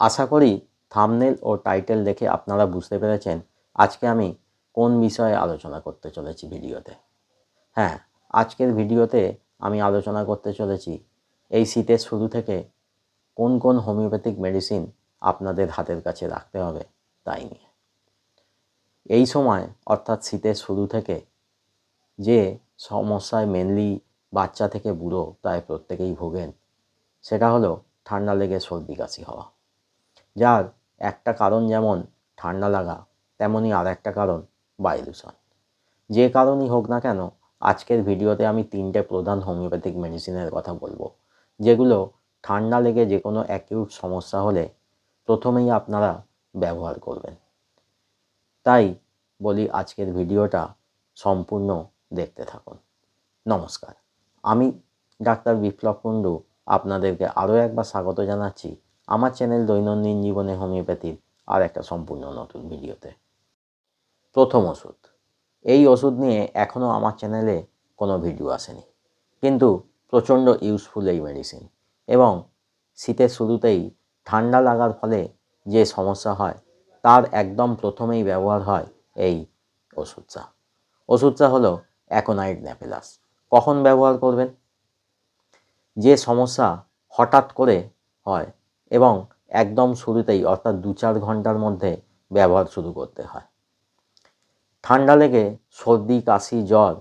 আশা করি থামনেল ও টাইটেল দেখে আপনারা বুঝতে পেরেছেন আজকে আমি কোন বিষয়ে আলোচনা করতে চলেছি ভিডিওতে। হ্যাঁ আজকের ভিডিওতে আমি আলোচনা করতে চলেছি এই শীতের শুরু থেকে কোন কোন হোমিওপ্যাথিক মেডিসিন আপনাদের হাতের কাছে রাখতে হবে তাই নিয়ে। এই সময়, অর্থাৎ শীতের শুরু থেকে যে সমস্যায় মেনলি বাচ্চা থেকে বুড়ো প্রায় প্রত্যেকেই ভোগেন, সেটা হলো ঠান্ডা লেগে সর্দি কাশি হওয়া। যার একটা কারণ যেমন ঠান্ডা লাগা তেমনই আর একটা কারণ বায়ু দূষণ যে কারণই হোক না কেন, আজকের ভিডিওতে আমি তিনটে প্রধান হোমিওপ্যাথিক মেডিসিনের কথা বলব, যেগুলো ঠান্ডা লেগে যে কোনো অ্যাকিউট সমস্যা হলে প্রথমেই আপনারা ব্যবহার করবেন। তাই বলি আজকের ভিডিওটা সম্পূর্ণ দেখতে থাকুন। নমস্কার। আমি ডাক্তার বিপ্লব কুণ্ডু, আপনাদেরকে আরও একবার স্বাগত জানাচ্ছি আমার চ্যানেল দৈনন্দিন জীবনে হোমিওপ্যাথির আর একটা সম্পূর্ণ নতুন ভিডিওতে। প্রথম ওষুধ। এই ওষুধ নিয়ে এখনও আমার চ্যানেলে কোনো ভিডিও আসেনি। কিন্তু প্রচণ্ড ইউজফুল এই মেডিসিন এবং শীতের শুরুতেই ঠান্ডা লাগার ফলে যে সমস্যা হয়, তার একদম প্রথমেই ব্যবহার হয় এই ওষুধটা। ওষুধটা হলো অ্যাকোনাইট ন্যাপেলাস কখন ব্যবহার করবেন? যে সমস্যা হঠাৎ করে হয় এবং একদম শুরুতেই, অর্থাৎ দু চার ঘণ্টার মধ্যে ব্যবহার শুরু করতে হয়। ঠান্ডা লেগে সর্দি, কাশি, জ্বর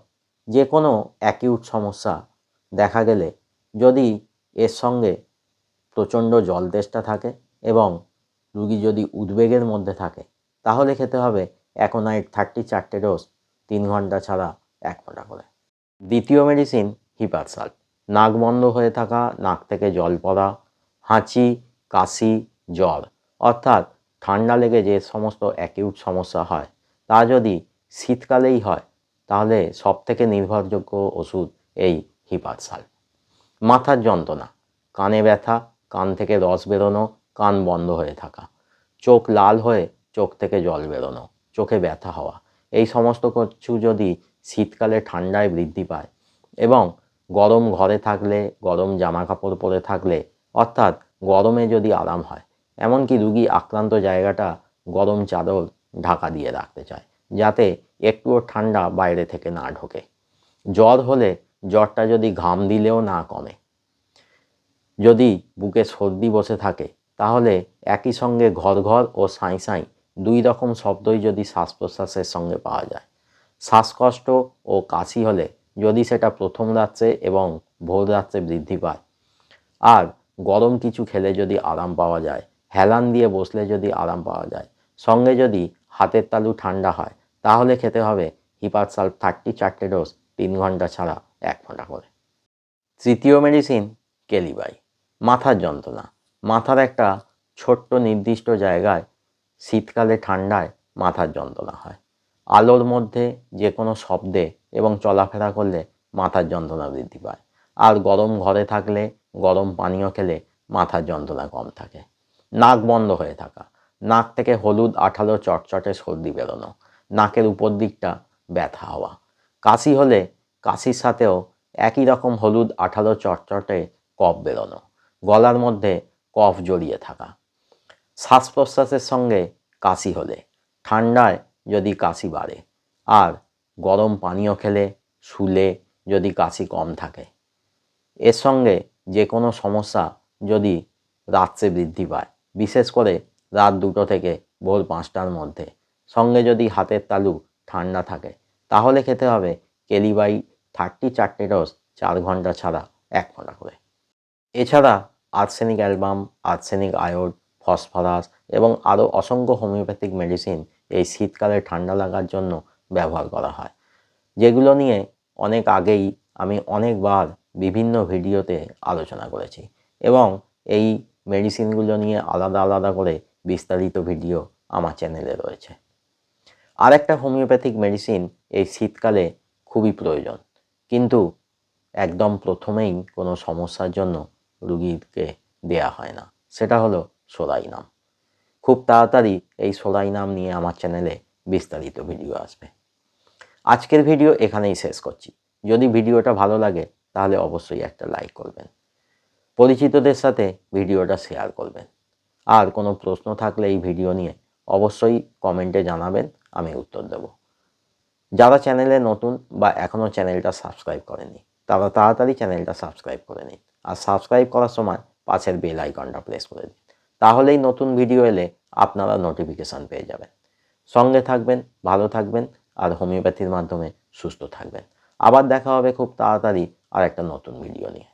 যে কোনো অ্যাকিউট সমস্যা দেখা গেলে যদি এর সঙ্গে প্রচণ্ড জল তেষ্টা থাকে এবং রুগী যদি উদ্বেগের মধ্যে থাকে, তাহলে খেতে হবে অ্যাকোনাইট থার্টি চারটে ডোজ তিন ঘণ্টা ছাড়া এক ফোঁটা করে। দ্বিতীয় মেডিসিন হিপারসাল্ট নাক বন্ধ হয়ে থাকা, নাক থেকে জল পড়া, হাঁচি কাশি, জ্বর, অর্থাৎ ঠান্ডা লেগে যে সমস্ত অ্যাকিউট সমস্যা হয়, তা যদি শীতকালেই হয়, তাহলে সব থেকে নির্ভরযোগ্য ওষুধ এই হিপারসাল মাথার যন্ত্রণা, কানে ব্যথা, কান থেকে রস বেরোনো, কান বন্ধ হয়ে থাকা, চোখ লাল হয়ে চোখ থেকে জল বেরোনো, চোখে ব্যথা হওয়া, এই সমস্ত কিছু যদি শীতকালে ঠান্ডায় বৃদ্ধি পায় এবং গরম ঘরে থাকলে, গরম জামা কাপড় পরে থাকলে, অর্থাৎ গরমে যদি আরাম হয়, এমনকি রুগী আক্রান্ত জায়গাটা গরম চাদর ঢাকা দিয়ে রাখতে চায়, যাতে একটুও ঠান্ডা বাইরে থেকে না ঢোকে। জ্বর হলে জ্বরটা যদি ঘাম দিলেও না কমে। যদি বুকে সর্দি বসে থাকে, তাহলে একই সঙ্গে ঘর ঘর ও সাঁই সাঁই দুই রকম শব্দই যদি শ্বাস প্রশ্বাসের সঙ্গে পাওয়া যায়। শ্বাসকষ্ট ও কাশি হলে যদি সেটা প্রথম রাত্রে এবং ভোর রাত্রে বৃদ্ধি পায়। আর গরম কিছু খেলে যদি আরাম পাওয়া যায়, হেলান দিয়ে বসলে যদি আরাম পাওয়া যায়, সঙ্গে যদি হাতের তালু ঠান্ডা হয়, তাহলে খেতে হবে হিপারসাল্ফ থার্টি চারটে ডোজ তিন ঘণ্টা ছাড়া এক ঘণ্টা করে। তৃতীয় মেডিসিন, কেলিবাই। মাথার যন্ত্রণা। মাথার একটা ছোট্ট নির্দিষ্ট জায়গায় শীতকালে ঠান্ডায় মাথার যন্ত্রণা হয়। আলোর মধ্যে যে কোনো শব্দে এবং চলাফেরা করলে মাথার যন্ত্রণা বৃদ্ধি পায়। আর গরম ঘরে থাকলে গরম পানীয় খেলে মাথার যন্ত্রণা কম থাকে। নাক বন্ধ হয়ে থাকা। নাক থেকে হলুদ আঠালো চটচটে সর্দি বেরোনো। নাকের উপর দিকটা ব্যথা হওয়া। কাশি হলে কাশির সাথেও একই রকম হলুদ আঠালো চটচটে কফ বেরোনো। গলার মধ্যে কফ জড়িয়ে থাকা। শ্বাস প্রশ্বাসের সঙ্গে কাশি হলে, ঠান্ডায় যদি কাশি বাড়ে। আর গরম পানীয় খেলে, শুলে যদি কাশি কম থাকে। এর সঙ্গে যে কোনো সমস্যা যদি রাত্রে বৃদ্ধি পায়, বিশেষ করে রাত দুটো থেকে ভোর পাঁচটার মধ্যে। সঙ্গে যদি হাতের তালু ঠান্ডা থাকে, তাহলে খেতে হবে কেলিবাই থার্টি চারটে ডোজ চার ঘণ্টা ছাড়া এক ফোঁটা করে। এছাড়া আর্সেনিক অ্যালবাম, আর্সেনিক আয়োড, ফসফরাস এবং আরও অসংখ্য হোমিওপ্যাথিক মেডিসিন এই শীতকালে ঠান্ডা লাগার জন্য ব্যবহার করা হয়। যেগুলো নিয়ে অনেক আগেই আমি অনেকবার বিভিন্ন ভিডিওতে আলোচনা করেছি এবং এই মেডিসিনগুলো নিয়ে আলাদা আলাদা করে বিস্তারিত ভিডিও আমার চ্যানেলে রয়েছে। আরেকটা হোমিওপ্যাথিক মেডিসিন এই শীতকালে খুবই প্রয়োজন। কিন্তু একদম প্রথমেই কোনো সমস্যার জন্য রুগীকে দেয়া হয় না। সেটা হলো সোলাই নাম খুব তাড়াতাড়ি এই সোলাই নাম নিয়ে আমার চ্যানেলে বিস্তারিত ভিডিও আসবে। আজকের ভিডিও এখানেই শেষ করছি। যদি ভিডিওটা ভালো লাগে তাহলে অবশ্যই একটা লাইক করবেন। পরিচিতদের সাথে ভিডিওটা শেয়ার করবেন। আর কোনো প্রশ্ন থাকলে এই ভিডিও নিয়ে অবশ্যই কমেন্টে জানাবেন, আমি উত্তর দেব। যারা চ্যানেলে নতুন বা এখনও চ্যানেলটা সাবস্ক্রাইব করেনি, তারা তাড়াতাড়ি চ্যানেলটা সাবস্ক্রাইব করে নিন। আর সাবস্ক্রাইব করার সময় পাশের বেল আইকনটা প্রেস করে দিন। তাহলেই নতুন ভিডিও এলে আপনারা নোটিফিকেশান পেয়ে যাবেন। সঙ্গে থাকবেন, ভালো থাকবেন, আর হোমিওপ্যাথির মাধ্যমে সুস্থ থাকবেন। আবার দেখা হবে খুব তাড়াতাড়ি আর একটা নতুন ভিডিও নিয়ে।